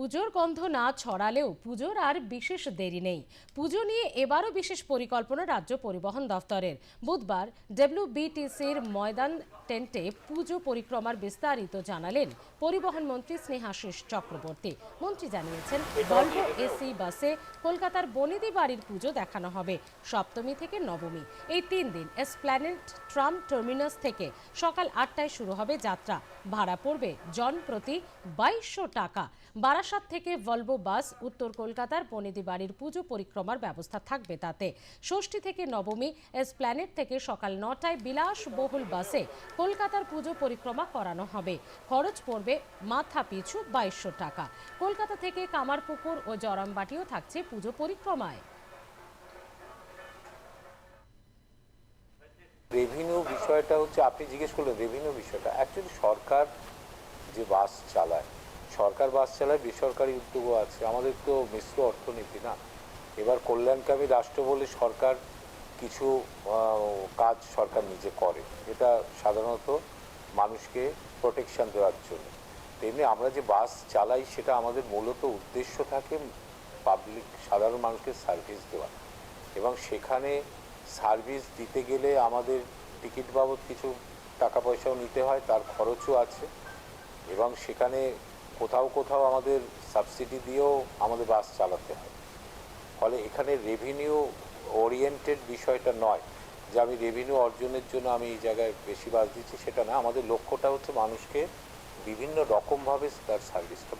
পুজোর গন্ধ না ছড়ালেও পুজোর আর বিশেষ দেরি নেই। পুজো নিয়ে এবারও বিশেষ পরিকল্পনা রাজ্য পরিবহন দফতরের। বুধবার ডব্লিউবিটিসির ময়দান টেন্টে পুজো পরিক্রমার বিস্তারিত জানালেন পরিবহন মন্ত্রী স্নেহাশিস চক্রবর্তী। মন্ত্রী জানিয়েছেন ভলভো এসি বাসে কলকাতার বনিদি বাড়ির পুজো দেখানো হবে সপ্তমী থেকে নবমী। এই তিন দিন এসপ্ল্যানেড ট্রাম টার্মিনাস থেকে সকাল আটটায় শুরু হবে যাত্রা। ভাড়া পড়বে জন প্রতি বাইশশো টাকা। বারাসাত থেকে ভলভো বাস উত্তর কলকাতার বনিদি বাড়ির পুজো পরিক্রমার ব্যবস্থা থাকবে তাতে। ষষ্ঠী থেকে নবমী এসপ্ল্যানেড থেকে সকাল নটায় বিলাসবহুল বাসে কলকাতার পুজো পরিক্রমা করানো হবে। খরচ পড়বে মাথা পিছু বাইশশো টাকা। কলকাতা থেকে কামারপুকুর ও জরামবাটিও থাকছে পুজো পরিক্রমায়। রেভিনিউ বিষয়টা হচ্ছে, আপনি জিজ্ঞেস করলেন রেভিনিউ বিষয়টা। অ্যাকচুয়ালি সরকার যে বাস চালায় সরকার বাস চালায়, বেসরকারি উদ্যোগও আছে। আমাদের তো মিশ্র অর্থনীতি, না? এবার কল্যাণকামী রাষ্ট্র বলে সরকার কিছু কাজ সরকার নিজে করে। এটা সাধারণত মানুষকে প্রোটেকশন দেওয়ার জন্য। তেমনি আমরা যে বাস চালাই, সেটা আমাদের মূলত উদ্দেশ্য থাকে পাবলিক সাধারণ মানুষকে সার্ভিস দেওয়া। এবং সেখানে সার্ভিস দিতে গেলে আমাদের টিকিট বাবদ কিছু টাকা পয়সাও নিতে হয়, তার খরচও আছে। এবং সেখানে কোথাও কোথাও আমাদের সাবসিডি দিয়েও আমাদের বাস চালাতে হয়। ফলে এখানে রেভিনিউ ওরিয়েন্টেড বিষয়টা নয় যে আমি রেভিনিউ অর্জনের জন্য আমি এই জায়গায় বেশি বাস দিচ্ছি, সেটা না। আমাদের লক্ষ্যটা হচ্ছে মানুষকে বিভিন্ন রকমভাবে তার সার্ভিসটা